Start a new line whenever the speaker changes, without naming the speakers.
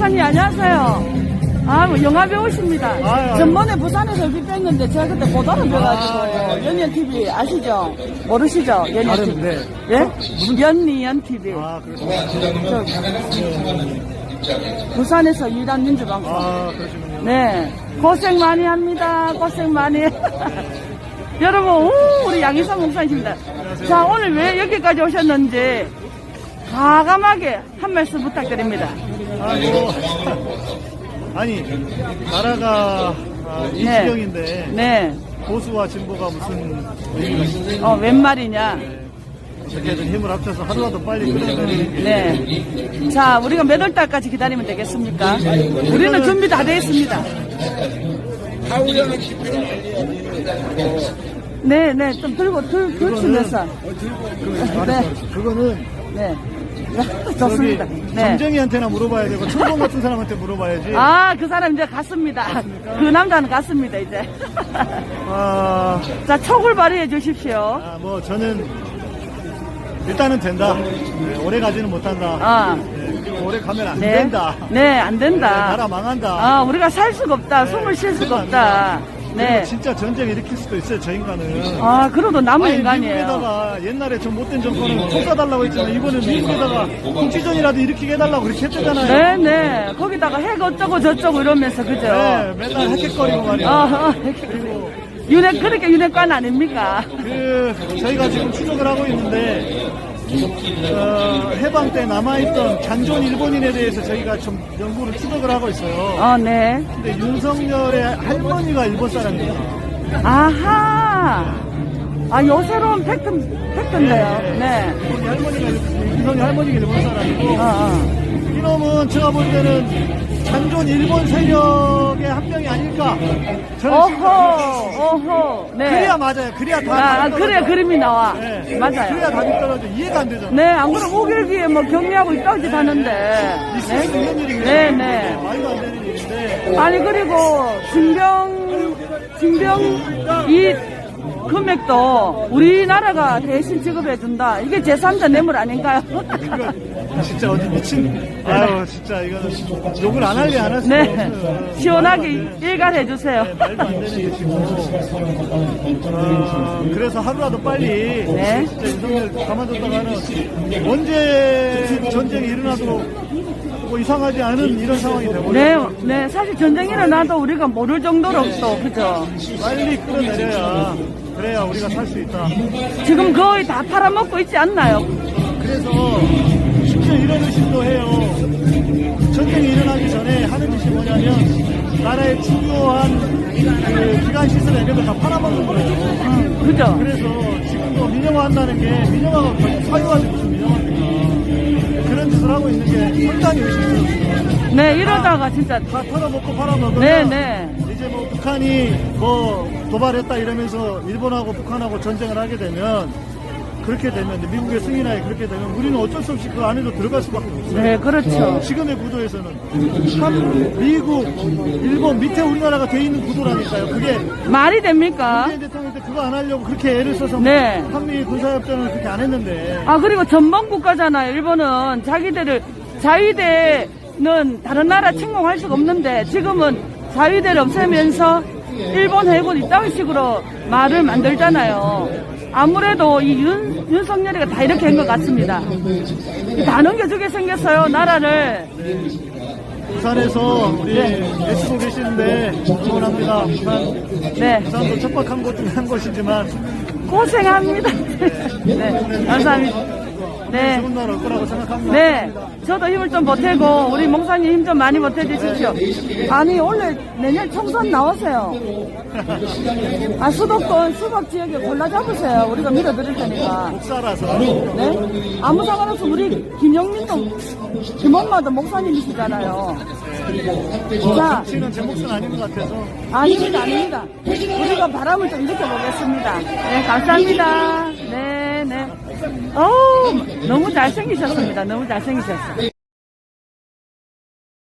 목사님 안녕하세요. 아, 뭐 영화 배우십니다.
아유, 아유.
전번에 부산에서 뵀는데 제가 그때 못 알아뵈가지고 연희연 TV 아시죠? 모르시죠? 연희연
다른,
TV.
네.
예? 연희연 TV.
아, 그렇죠.
부산에서 유일한 민주방송.
아, 그러시군요.
네. 고생 많이 합니다. 고생 많이. 여러분, 오, 우리 양희성 목사님입니다. 자, 오늘 왜 여기까지 오셨는지 과감하게 한 말씀 부탁드립니다.
아, 뭐, 아니, 나라가 아, 이
네.
지경인데,
네.
보수와 진보가 무슨 의미가 있
어, 웬 말이냐.
어떻게든 힘을 합쳐서 하루라도 빨리 끝내는 게
네. 자, 우리가 몇 월 달까지 기다리면 되겠습니까? 우리는 준비 다 되어 있습니다. 네, 네. 좀 들고, 들, 들추면서. 네.
그거는
네.
저기
좋습니다. 네.
정정이한테나 물어봐야 되고 천공 같은 사람한테 물어봐야지.
아, 그 사람 이제 갔습니다. 그 남자는 갔습니다, 이제.
아,
자, 촉을 발휘해 주십시오.
아, 뭐 저는 일단은 된다. 네, 오래 가지는 못한다.
아,
네, 그리고 오래 가면 안
네.
된다.
네, 안
네,
된다.
나라 망한다.
아, 우리가 살 수가 없다.
네,
숨을 쉴 수가 없다. 네.
진짜 전쟁 일으킬 수도 있어요, 저 인간은.
아, 그래도 남은
아니,
인간이에요.
미국에다가 옛날에 저 못된 정권은 총 쏴달라고 했지만 이번엔 미국에다가 국지전이라도 일으키게 해달라고 그렇게 했잖아요.
네, 네. 거기다가 핵 어쩌고 저쩌고 이러면서, 그죠?
네, 맨날 헥헥거리고 말이야.
어, 어.
그리고
윤핵, 그렇게 윤핵관 아닙니까?
그 저희가 지금 추적을 하고 있는데 어, 해방 때 남아있던 잔존 일본인에 대해서 저희가 좀 연구를 추적을 하고 있어요.
어, 네.
근데 윤석열의 할머니가 일본 사람이에요.
아하. 아, 요 새로운 팩트, 팩트인데요. 네.
우리 할머니가 일- 윤석열 할머니가 일본 사람이고
어, 어.
이놈은 제가 볼 때는 잔존 일본 세력의 한 명이 아닐까. 저는
어허, 어허. 네.
그래야 맞아요. 그래야 다.
아,
답이
그래,
떨어져.
그림이 나와.
네.
맞아요.
그래야 답이 떨어져. 이해가 안 되잖아.
네, 안 그러면 오길기에 뭐 격리하고 있다고 짓 하는데.
있을 수 있는 일이거든요.
네, 네.
말도 안 되는 일인데.
아니, 그리고 징병, 징병 이 금액도 우리나라가 대신 지급해준다. 이게 제3자 뇌물 아닌가요?
이거 진짜 어디 미친. 아유, 진짜 이거는 욕을 안 할래 안할 수가
네. 시원하게 일갈해주세요.
네, 말도 안 되는 일이고. 어, 그래서 하루라도 빨리
네.
진짜 윤석열 가만뒀다가는 언제 전쟁이 일어나도 뭐 이상하지 않은 이런 상황이
네,
되버려요.
네. 사실 전쟁이 일어나도 우리가 모를 정도로 또, 그죠?
빨리 끌어내려야 그래야 우리가 살 수 있다.
지금 거의 다 팔아먹고 있지 않나요?
그래서 심지어 이런 의심도 해요. 전쟁이 일어나기 전에 하는 짓이 뭐냐면 나라의 중요한 그 기관 시설 이런 거다 팔아먹는 거예요.
음, 그죠?
그래서 지금도 민영화한다는 게 민영화가 거의 사유화 그런 짓을 하고 있는 게 상당히 의심스럽습니다.
네, 이러다가 진짜.
다 털어먹고 팔아먹으면
네, 네.
이제 뭐 북한이 뭐 도발했다 이러면서 일본하고 북한하고 전쟁을 하게 되면 그렇게 되면 미국의 승인하에 그렇게 되면 우리는 어쩔 수 없이 그 안에도 들어갈 수밖에 없어요.
네, 그렇죠.
지금의 구도에서는 한 미국, 일본 밑에 우리나라가 돼 있는 구도라니까요. 그게
말이 됩니까?
문재인 대통령 때 그거 안 하려고 그렇게 애를 써서
네.
한미 군사협정을 그렇게 안 했는데
아, 그리고 전범 국가잖아요. 일본은 자기들을, 자위대는 다른 나라 침공할 수가 없는데 지금은 자위대를 없애면서 일본 해군 이따위 식으로 말을 만들잖아요. 아무래도 이 윤, 윤석열이가 다 이렇게 한 것 같습니다. 다 넘겨주게 생겼어요, 나라를.
부산에서 우리 애쓰고 계시는데 응원합니다. 부산,
네.
부산도 척박한 곳 중에 한 곳이지만
고생합니다. 네, 감사합니다. 네.
좋은 날 올 거라고 생각합니다.
네, 저도 힘을 좀 보태고 우리 목사님 힘 좀 많이 보태주십시오. 아니 원래 내년 총선 나오세요. 아 수도권 수박 지역에 골라 잡으세요. 우리가 밀어드릴 테니까.
목사라서
네? 아무 상관없어 우리 김영민도 김엄마도 목사님이시잖아요. 자,
정치는 제 몫은 아닌 것 같아서
아닙니다, 아닙니다. 우리가 바람을 좀 일으켜 보겠습니다. 네, 감사합니다. 어우, 너무 잘생기셨습니다. 너무 잘생기셨어요.